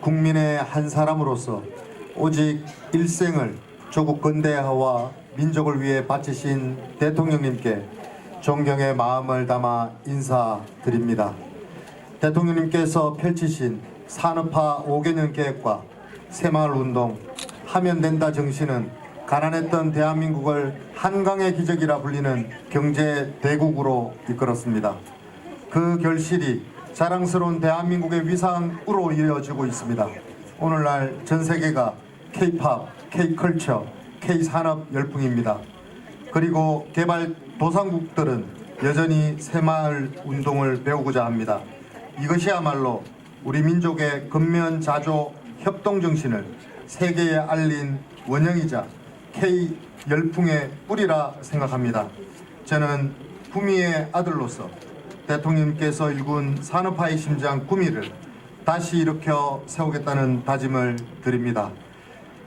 국민의 한 사람으로서 오직 일생을 조국 근대화와 민족을 위해 바치신 대통령님께 존경의 마음을 담아 인사드립니다. 대통령님께서 펼치신 산업화 5개년 계획과 새마을 운동 하면 된다 정신은 가난했던 대한민국을 한강의 기적이라 불리는 경제 대국으로 이끌었습니다. 그 결실이 자랑스러운 대한민국의 위상으로 이어지고 있습니다. 오늘날 전 세계가 K-팝, K-컬처, K-산업 열풍입니다. 그리고 개발 도상국들은 여전히 새마을 운동을 배우고자 합니다. 이것이야말로 우리 민족의 근면 자조 협동 정신을 세계에 알린 원형이자 K 열풍의 뿌리라 생각합니다. 저는 구미의 아들로서 대통령님께서 일군 산업화의 심장 구미를 다시 일으켜 세우겠다는 다짐을 드립니다.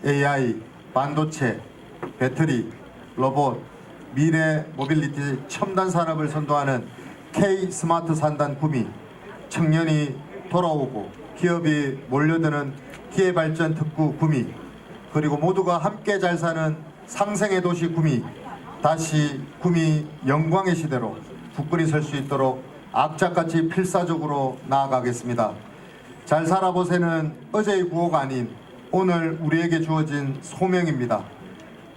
AI, 반도체, 배터리, 로봇, 미래 모빌리티 첨단 산업을 선도하는 K 스마트 산단 구미, 청년이 돌아오고 기업이 몰려드는 기회 발전 특구 구미, 그리고 모두가 함께 잘 사는 상생의 도시 구미, 다시 구미 영광의 시대로 굳건히 설수 있도록 악착같이 필사적으로 나아가겠습니다. 잘 살아보세는 어제의 구호가 아닌 오늘 우리에게 주어진 소명입니다.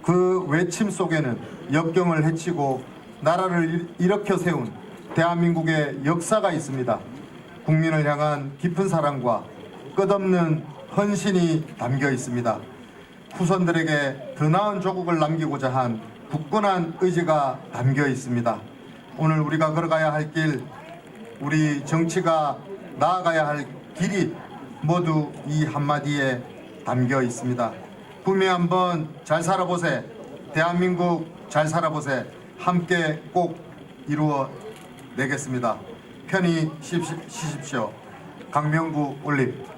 그 외침 속에는 역경을 헤치고 나라를 일- 일으켜 세운 대한민국의 역사가 있습니다. 국민을 향한 깊은 사랑과 끝없는 헌신이 담겨 있습니다. 후손들에게 더 나은 조국을 남기고자 한 굳건한 의지가 담겨 있습니다. 오늘 우리가 걸어가야 할 길, 우리 정치가 나아가야 할 길이 모두 이 한마디에 담겨 있습니다. 구미 한번 잘 살아보세. 대한민국 잘 살아보세. 함께 꼭 이루어 내겠습니다. 편히 쉬십시오. 강명구 올림.